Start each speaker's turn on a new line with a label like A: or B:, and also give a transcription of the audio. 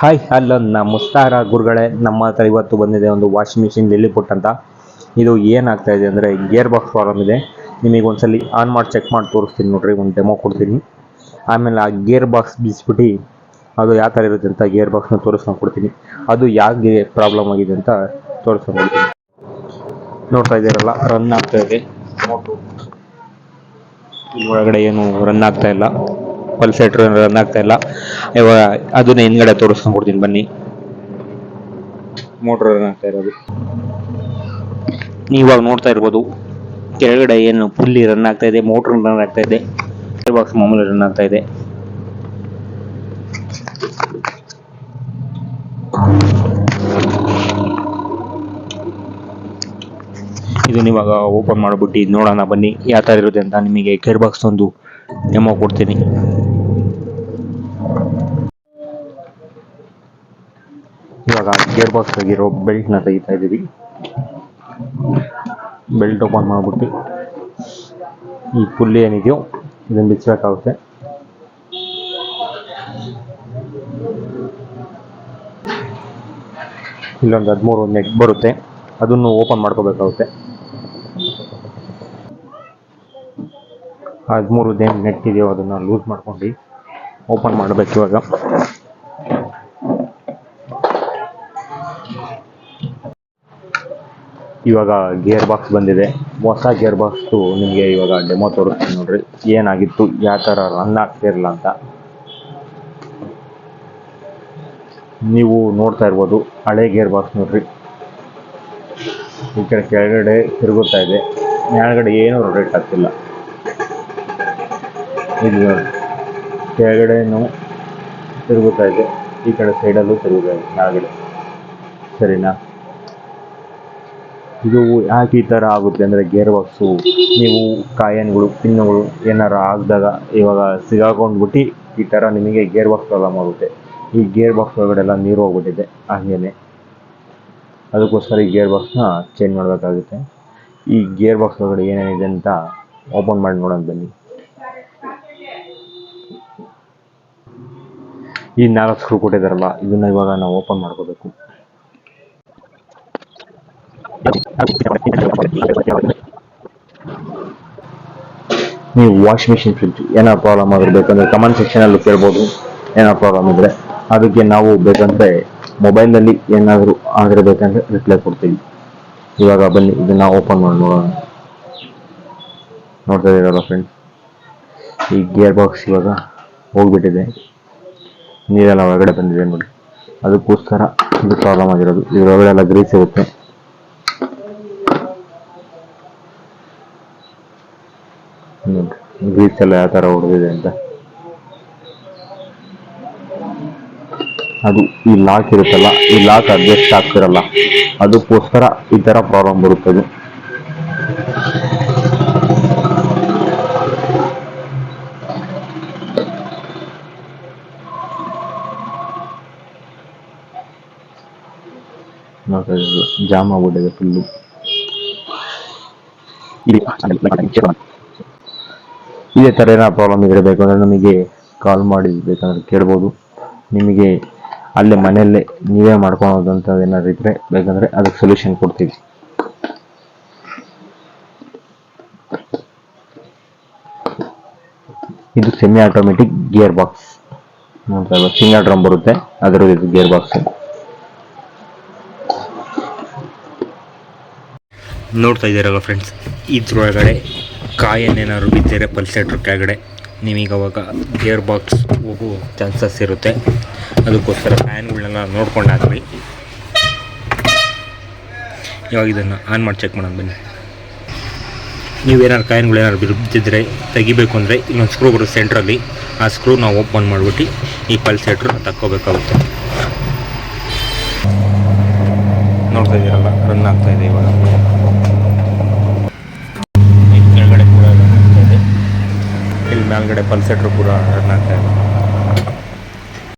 A: Hi hello ಮುಸ್ತಾರ ಗುರುಗಳೇ. ನಮ್ಮ ಹತ್ರ ಇವತ್ತು ಬಂದಿದೆ ಒಂದು ವಾಷಿಂಗ್ ಮಿಷಿನ್ ಲಿಲ್ಲಿಪುಟ್ ಅಂತ. ಇದು ಏನಾಗ್ತಾ ಇದೆ ಅಂದರೆ ಗೇರ್ ಬಾಕ್ಸ್ ಪ್ರಾಬ್ಲಮ್ ಇದೆ. ನಿಮಗೆ ಒಂದ್ಸಲಿ ಆನ್ ಮಾಡಿ ಚೆಕ್ ಮಾಡಿ ತೋರಿಸ್ತೀನಿ ನೋಡ್ರಿ, ಒಂದು ಡೆಮೋ ಕೊಡ್ತೀನಿ. ಆಮೇಲೆ ಆ ಗೇರ್ ಬಾಕ್ಸ್ ಬಿಸ್ಬಿಟ್ಟು, ಅದು ಯಾವ ಥರ ಇರುತ್ತೆ ಅಂತ ಗೇರ್ ಬಾಕ್ಸ್ನ ತೋರಿಸ್ಕೊಂಡು ಕೊಡ್ತೀನಿ. ಅದು ಯಾಕೆ ಪ್ರಾಬ್ಲಮ್ ಆಗಿದೆ ಅಂತ ತೋರಿಸ್ಕೊಂಡು ಕೊಡ್ತೀನಿ. ನೋಡ್ತಾ ಇದ್ದೀರಲ್ಲ, ರನ್ ಆಗ್ತಾ ಇದೆ. ಒಳಗಡೆ ಏನು ರನ್ ಆಗ್ತಾ ಇಲ್ಲ. ಪಲ್ಸೇಟ್ರ್ ರನ್ ಆಗ್ತಾ ಇಲ್ಲ. ಇವಾಗ ಅದನ್ನ ಹಿಂದ್ಗಡೆ ತೋರಿಸ್ಕೊಂಡು ಕೊಡ್ತೀನಿ ಬನ್ನಿ. ಮೋಟ್ರ್ ರನ್ ಆಗ್ತಾ ಇರೋದು. ನೀವಾಗ ಇವಾಗ ನೋಡ್ತಾ ಇರ್ಬೋದು. ಕೆಳಗಡೆ ಏನು ಫುಲ್ಲಿ ರನ್ ಆಗ್ತಾ ಇದೆ ಮೋಟ್ರ್ ರನ್ ಆಗ್ತಾ ಇದೆ. ಬಾಕ್ಸ್ ಮಾಮೂಲಿ ರನ್ ಆಗ್ತಾ ಇದೆ. ಇದು ಇವಾಗ ಓಪನ್ ಮಾಡಿಬಿಟ್ಟು ನೋಡೋಣ ಬನ್ನಿ. ಯಾವ ಥರ ಇರುತ್ತೆ ಅಂತ ನಿಮಗೆ ಗೇರ್ ಬಾಕ್ಸ್ ಒಂದು ಡೆಮೋ ಕೊಡ್ತೀನಿ. ಇವಾಗ ಗೇರ್ ಬಾಕ್ಸ್ ಆಗಿರೋ ಬೆಲ್ಟ್ನ ತೆಗಿತಾ ಇದ್ದೀವಿ. ಬೆಲ್ಟ್ ಓಪನ್ ಮಾಡ್ಬಿಟ್ಟು ಈ ಪುಲ್ಲಿ ಏನಿದೆಯೋ ಇದನ್ನು ಬಿಚ್ಚಬೇಕಾಗುತ್ತೆ ಇಲ್ಲೊಂದು ಹದಿಮೂರು ನೆಟ್ ಬರುತ್ತೆ. ಅದನ್ನು ಓಪನ್ ಮಾಡ್ಕೋಬೇಕಾಗುತ್ತೆ. ಹದಿಮೂರು ಏನು ನೆಟ್ ಇದೆಯೋ ಅದನ್ನು ಲೂಸ್ ಮಾಡ್ಕೊಂಡು ಓಪನ್ ಮಾಡಬೇಕು ಇವಾಗ. ಇವಾಗ ಗೇರ್ ಬಾಕ್ಸ್ ಬಂದಿದೆ. ಹೊಸ ಗೇರ್ ಬಾಕ್ಸು ನಿಮಗೆ ಇವಾಗ ಡೆಮೋ ತೋರಿಸ್ತೀನಿ ನೋಡ್ರಿ. ಏನಾಗಿತ್ತು, ಯಾವ ಥರ ರನ್ ಆಗ್ತಿರಲ್ಲ ಅಂತ. ನೀವು ನೋಡ್ತಾ ಇರ್ಬೋದು, ಹಳೆ ಗೇರ್ ಬಾಕ್ಸ್ ನೋಡ್ರಿ. ಈ ಕಡೆ ಕೆಳಗಡೆ ತಿರುಗುತ್ತಾ ಇದೆ. ಮೇಲ್ಗಡೆ ಏನೂ ರೊಟೇಟ್ ಆಗ್ತಿಲ್ಲ ಇದು ನೋಡಿ ಕೆಳಗಡೆನೂ ತಿರುಗುತ್ತಾ ಇದೆ. ಈ ಕಡೆ ಸೈಡಲ್ಲೂ ತಿರುಗುತ್ತಾ ಇದೆ. ಕೆಳಗಡೆ. ಸರಿನಾ? ಇದು ಯಾಕೆ ಈ ಥರ ಆಗುತ್ತೆ ಅಂದರೆ ಗೇರ್ ಬಾಕ್ಸು, ನೀವು ಕಾಯನ್ಗಳು, ಪಿನ್ನುಗಳು ಏನಾರು ಆಗಿದಾಗ ಇವಾಗ ಸಿಗಾಕೊಂಡ್ಬಿಟ್ಟು ಈ ಥರ ನಿಮಗೆ ಗೇರ್ ಬಾಕ್ಸ್ ಪ್ರಾಬ್ಲಮ್ ಆಗುತ್ತೆ. ಈ ಗೇರ್ ಬಾಕ್ಸ್ ಒಳಗಡೆ ಎಲ್ಲ ನೀರು ಹೋಗ್ಬಿಟ್ಟಿದೆ ಹಾಗೇನೆ. ಅದಕ್ಕೋಸ್ಕರ ಈ ಗೇರ್ ಬಾಕ್ಸ್ನ ಚೇಂಜ್ ಮಾಡಬೇಕಾಗುತ್ತೆ. ಈ ಗೇರ್ ಬಾಕ್ಸ್ ಒಳಗಡೆ ಏನೇನಿದೆ ಅಂತ ಓಪನ್ ಮಾಡಿ ನೋಡೋಣ ಬನ್ನಿ. ಈ ನಾಲ್ಕು ಸ್ಕ್ರೂ ಕೊಟ್ಟಿದ್ದಾರಲ್ಲ, ಇದನ್ನ ಇವಾಗ ನಾವು ಓಪನ್ ಮಾಡ್ಕೋಬೇಕು. ನೀವು ವಾಷಿಂಗ್ ಮಿಷಿನ್ ಫ್ರಿಡ್ಜ್ ಏನೋ ಪ್ರಾಬ್ಲಮ್ ಆಗಿರ್ಬೇಕಂದ್ರೆ ಕಮೆಂಟ್ ಸೆಕ್ಷನಲ್ಲಿ ಕೇಳ್ಬೋದು. ಏನೋ ಪ್ರಾಬ್ಲಮ್ ಇದ್ರೆ ಅದಕ್ಕೆ ನಾವು ಬೇಕಂದ್ರೆ ಮೊಬೈಲಲ್ಲಿ ಏನಾದರೂ ಆಗಿರಬೇಕಂದ್ರೆ ರಿಪ್ಲೈ ಕೊಡ್ತೀವಿ. ಇವಾಗ ಬನ್ನಿ, ಇದನ್ನ ಓಪನ್ ಮಾಡಿ ನೋಡೋಣ. ನೋಡ್ತಾ ಇದ್ದೀರಲ್ಲ ಫ್ರೆಂಡ್ಸ್ ಈ ಗೇರ್ ಬಾಕ್ಸ್ ಇವಾಗ ಹೋಗ್ಬಿಟ್ಟಿದೆ. ನೀರೆಲ್ಲ ಒಳಗಡೆ ಬಂದಿದೆ ನೋಡಿ. ಅದಕ್ಕೋಸ್ಕರ ಇದು ಪ್ರಾಬ್ಲಮ್ ಆಗಿರೋದು. ಇದರೊಳಗಡೆ ಎಲ್ಲ ಗ್ರೀಸ್ ಇರುತ್ತೆ. ಗ್ರೀಸ್ ಎಲ್ಲ ಯಾವ ಥರ ಹೊಡೆದಿದೆ ಅಂತ. ಅದು ಈ ಲಾಕ್ ಇರುತ್ತಲ್ಲ, ಈ ಲಾಕ್ ಅಡ್ಜಸ್ಟ್ ಆಗ್ತಿರಲ್ಲ, ಅದಕ್ಕೋಸ್ಕರ ಈ ಥರ ಪ್ರಾಬ್ಲಮ್ ಬರುತ್ತದೆ ಜಾಮ್ ಆಗ್ಬಿಟ್ಟಿದೆ ಫುಲ್ಲು ಇದೇ ಥರ ಏನೋ ಪ್ರಾಬ್ಲಮ್ ಇದ್ರೆ ಬೇಕಂದ್ರೆ ನಮಗೆ ಕಾಲ್ ಮಾಡಿ ಬೇಕಂದ್ರೆ ಕೇಳ್ಬೋದು. ನಿಮಗೆ ಅಲ್ಲೇ ಮನೆಯಲ್ಲೇ ನೀವೇ ಮಾಡ್ಕೊಳೋದು ಅಂತ ಏನಾದ್ರು ಇದ್ರೆ ಬೇಕಂದ್ರೆ ಅದಕ್ಕೆ ಸೊಲ್ಯೂಷನ್ ಕೊಡ್ತೀವಿ. ಇದು ಸೆಮಿ ಆಟೋಮೆಟಿಕ್ ಗಿಯರ್ ಬಾಕ್ಸ್ ನೋಡ್ತಾ ಇಲ್ಲ ಸಿಂಗಲ್ ಡ್ರಮ್ ಬರುತ್ತೆ. ಅದರ ಇದು ಗಿಯರ್ ಬಾಕ್ಸ್ ನೋಡ್ತಾ ಇದ್ದೀರಲ್ಲ ಫ್ರೆಂಡ್ಸ್ ಇದ್ರೊಳಗಡೆ ಕಾಯನ್ನೇನಾದ್ರು ಬಿದ್ದರೆ ಪಲ್ಸೇಟ್ರ್ ಕೆಳಗಡೆ. ನಿಮಗೆ ಅವಾಗ ಗೇರ್ ಬಾಕ್ಸ್ ಹೋಗೋ ಚಾನ್ಸಸ್ ಇರುತ್ತೆ. ಅದಕ್ಕೋಸ್ಕರ ಫ್ಯಾನ್ಗಳನ್ನೆಲ್ಲ ನೋಡ್ಕೊಂಡು ಹಾಕ್ರಿ. ಇವಾಗ ಇದನ್ನು ಆನ್ ಮಾಡಿ ಚೆಕ್ ಮಾಡೋಣ ಬನ್ನಿ. ನೀವೇನಾದ್ರು ಕಾಯಿನ್ಗಳು ಏನಾದ್ರು ಬಿದ್ದಿದ್ರೆ ತೆಗಿಬೇಕು ಅಂದರೆ ಇನ್ನೊಂದು ಸ್ಕ್ರೂ ಬರುತ್ತೆ ಸೆಂಟ್ರಲ್ಲಿ ಆ ಸ್ಕ್ರೂ ನಾವು ಓಪನ್ ಮಾಡಿಬಿಟ್ಟು ಈ ಪಲ್ಸೇಟ್ರ್ ತಕ್ಕೋಬೇಕಾಗುತ್ತೆ. ನೋಡ್ತಾ ಇದ್ದೀರಲ್ಲ ರನ್ ಆಗ್ತಾ ಇದೆ ಇವಾಗ ಇಲ್ಲಿ ಕೆಳಗಡೆ ಕೂಡ ರನ್ ಆಗ್ತಾ ಇದೆ ಇಲ್ಲಿ ಮೇಲ್ಗಡೆ ಪಲ್ಸೆಟ್ರು ಪುರ ರನ್ ಇದೆ